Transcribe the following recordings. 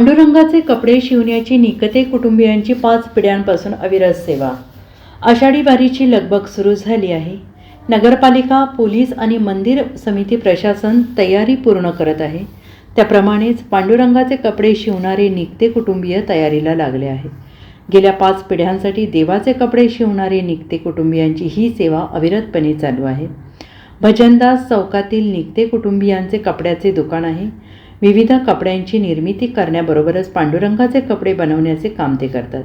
पांडुरंगाचे कपडे शिवण्याची निकते कुटुंबियांची पाच पिढ्यांपासून अविरत सेवा. आषाढी वारीची लगबग सुरू झाली आहे. नगरपालिका पोलीस आणि मंदिर समिती प्रशासन तयारी पूर्ण करत आहे. त्याप्रमाणेच पांडुरंगाचे कपडे शिवणारे निकते कुटुंबीय तयारीला लागले आहेत. गेल्या पाच पिढ्यांसाठी देवाचे कपडे शिवणारे निकते कुटुंबियांची ही सेवा अविरतपणे चालू आहे. भजनदास चौकातील निकते कुटुंबियांचे कपड्याचे दुकान आहे. विविध कपड्यांची निर्मिती करण्याबरोबरच पांडुरंगाचे कपडे बनवण्याचे काम ते करतात.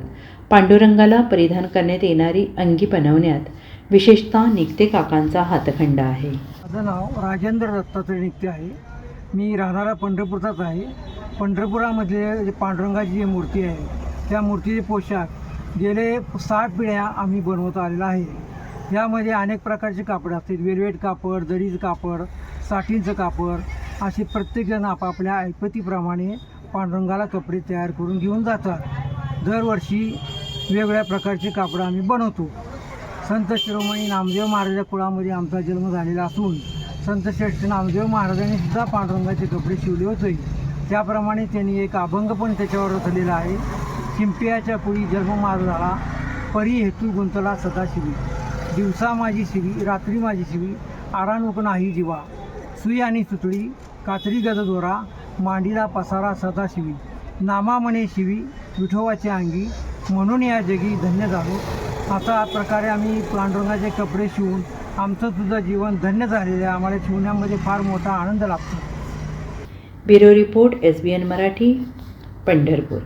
पांडुरंगाला परिधान करण्यात येणारी अंगी बनवण्यात विशेषतः निघते काकांचा हातखंडा आहे. माझं नाव राजेंद्र दत्तात्रय निघते आहे. मी राहणारा पंढरपूरचाच आहे. पंढरपुरामधले जे पांडुरंगाची जी मूर्ती आहे त्या मूर्तीचे पोशाख गेले साठ पिढ्या आम्ही बनवत आलेला आहे. यामध्ये अनेक प्रकारचे कापड असतील. वेलवेट कापड दरीचं कापड साठींचं कापड असे प्रत्येकजण आपापल्या ऐपतीप्रमाणे पांडुरंगाला कपडे तयार करून घेऊन जातात. दरवर्षी वेगवेगळ्या प्रकारचे कापडं आम्ही बनवतो. संत शिरोमणी नामदेव महाराजा कुळामध्ये आमचा जन्म झालेला असून संत श्रेष्ठ नामदेव महाराजांनी सुद्धा पांडुरंगाचे कपडे शिवले होते. त्याप्रमाणे त्यांनी एक अभंग पण त्याच्यावर रचलेला आहे. शिंपियाच्या कुळी जन्म माझा झाला परी हेतू गुंतला सदाशिवी. दिवसा माझी शिवी रात्री माझी शिवी आराणूक नाही जीवा. सुई आणि सुतळी कातरी गजदोरा मांडीला पसारा सदाशिवी नामा म्हणे शिवी विठोवाचे अंगी म्हणून या जगी धन्य झालो. अशा प्रकारे आम्ही पांडुरंगाचे कपडे शिवून आमचं सुद्धा जीवन धन्य झालेलं आहे. आम्हाला शिवण्यामध्ये फार मोठा आनंद लाभतो. Bureau report S B N Marathi Pandharpur.